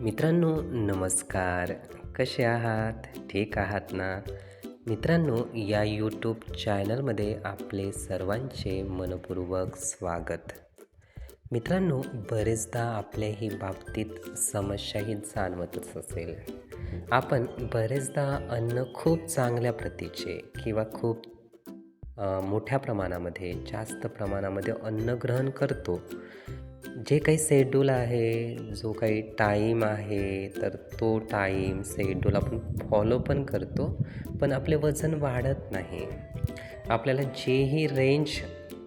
मित्रांनो नमस्कार. कसे आहात? ठीक आहात ना? मित्रांनो या यूट्यूब चॅनलमध्ये आपले सर्वांचे मनपूर्वक स्वागत. मित्रांनो बरेचदा आपल्या ही बाबतीत समस्याही जाणवतच असेल. आपण बरेचदा अन्न खूप चांगल्या प्रतीचे किंवा खूप मोठ्या प्रमाणामध्ये जास्त प्रमाणामध्ये अन्न ग्रहण करतो. जे काही शेड्यूल आहे जो काही टाईम आहे तर तो टाईम शेड्यूल आपण फॉलो पण करतो पण आपले वजन वाढत नाही. आपल्याला जेही रेंज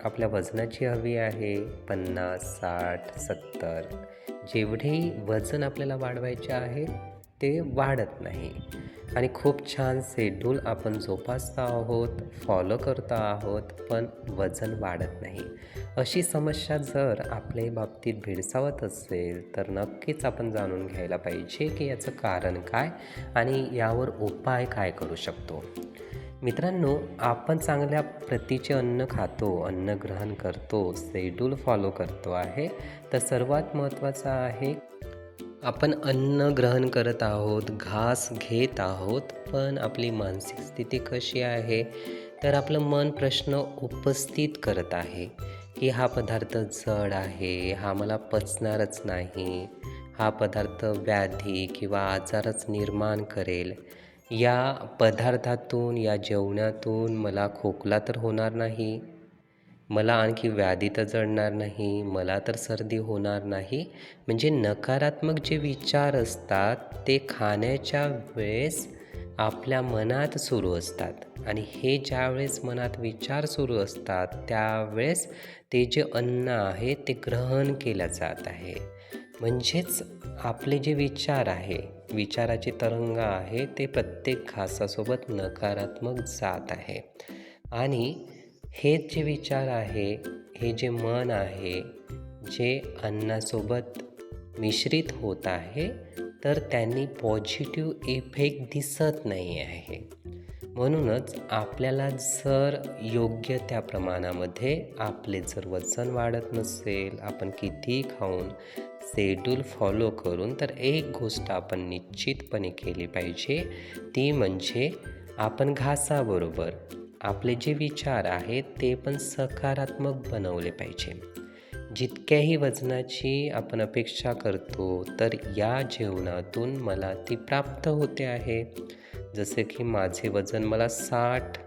आपल्या वजनाची हवी आहे पन्नास साठ सत्तर जेवढेही वजन आपल्याला वाढवायचे आहे ते वाढत नाही. आणि खूप छान शेड्यूल आपण जोपासता आहोत फॉलो करतो आहोत पण वजन वाढत नाही. अशी समस्या जर आपल्या बाबतीत भेडसावत असेल तर नक्कीच आपण जाणून घ्यायला पाहिजे की याचं कारण काय आणि यावर उपाय काय करू शकतो. मित्रांनो आपण चांगल्या प्रतीचे अन्न खातो अन्न ग्रहण करतो शेड्यूल फॉलो करतो आहे तर सर्वात महत्त्वाचं आहे आपण अन्न ग्रहण करत आहोत घास घेत आहोत पण आपली मानसिक स्थिती कशी आहे? तर आपलं मन प्रश्न उपस्थित करत आहे की हा पदार्थ जड आहे हा मला पचणारच नाही हा पदार्थ व्याधी किंवा आजारच निर्माण करेल. या पदार्थातून या जेवणातून मला खोकला तर होणार नाही. मला आणखी व्याधी तर जडणार नाही मला तर सर्दी होणार नाही. म्हणजे नकारात्मक जे विचार असतात ते खाण्याच्या वेळेस आपल्या मनात सुरू असतात. आणि हे ज्यावेळेस मनात विचार सुरू असतात त्यावेळेस ते जे अन्न आहे ते ग्रहण केलं जात आहे. म्हणजेच आपले जे विचार आहे विचाराचे तरंग आहे ते प्रत्येक घासासोबत नकारात्मक जात आहे. आणि हे जे विचार आहे हे जे मन आहे जे अन्नासोबत मिश्रित होत आहे तर त्यांनी पॉझिटिव्ह इफेक्ट दिसत नाही आहे. म्हणूनच आपल्याला जर योग्य त्या प्रमाणामध्ये आपले जर वजन वाढत नसेल आपण कितीही खाऊन शेड्यूल फॉलो करून तर एक गोष्ट आपण निश्चितपणे केली पाहिजे ती म्हणजे आपण घासाबरोबर आपले जे विचार आहेत ते पण सकारात्मक बनवले पाहिजे. जितक्याही वजनाची आपण अपेक्षा करतो तर या जेवणातून मला ती प्राप्त होते आहे. जसे की माझे वजन मला साठ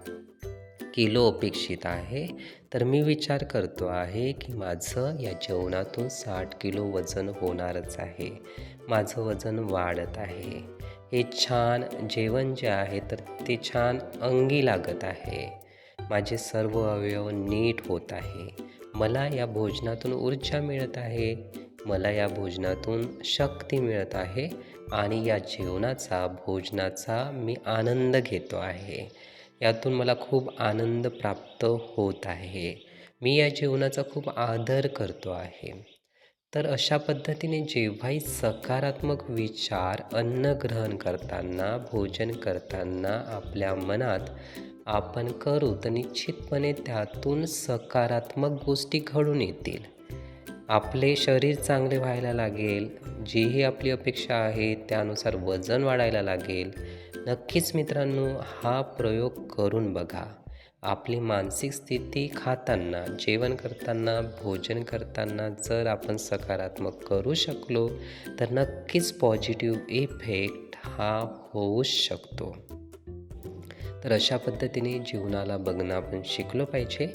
किलो अपेक्षित आहे तर मी विचार करतो आहे की माझं या जेवणातून साठ किलो वजन होणारच आहे. माझं वजन वाढत आहे. हे छान जेवण जे आहे तर ते छान अंगी लागत आहे. माझे सर्व अवयव नीट होत आहे. मला या भोजनातून ऊर्जा मिळत आहे. मला या भोजनातून शक्ती मिळत आहे आणि या जेवणाचा भोजनाचा मी आनंद घेतो आहे. यातून मला खूप आनंद प्राप्त होत आहे. मी या जेवणाचा खूप आदर करतो आहे. तर अशा पद्धतीने जेव्हाही सकारात्मक विचार अन्न ग्रहण करताना भोजन करताना आपल्या मनात आपण करू तर निश्चितपणे त्यातून सकारात्मक गोष्टी घडून येतील. आपले शरीर चांगले व्हायला लागेल जीही आपली अपेक्षा आहे त्यानुसार वजन वाढायला लागेल. नक्कीच मित्रांनो हा प्रयोग करून बघा. आपली मानसिक स्थिती खाताना जेवण करताना भोजन करताना जर आपण सकारात्मक करू शकलो तर नक्कीच पॉझिटिव्ह इफेक्ट हा होऊ शकतो. तर अशा पद्धतीने जीवनाला बघणं आपण शिकलो पाहिजे.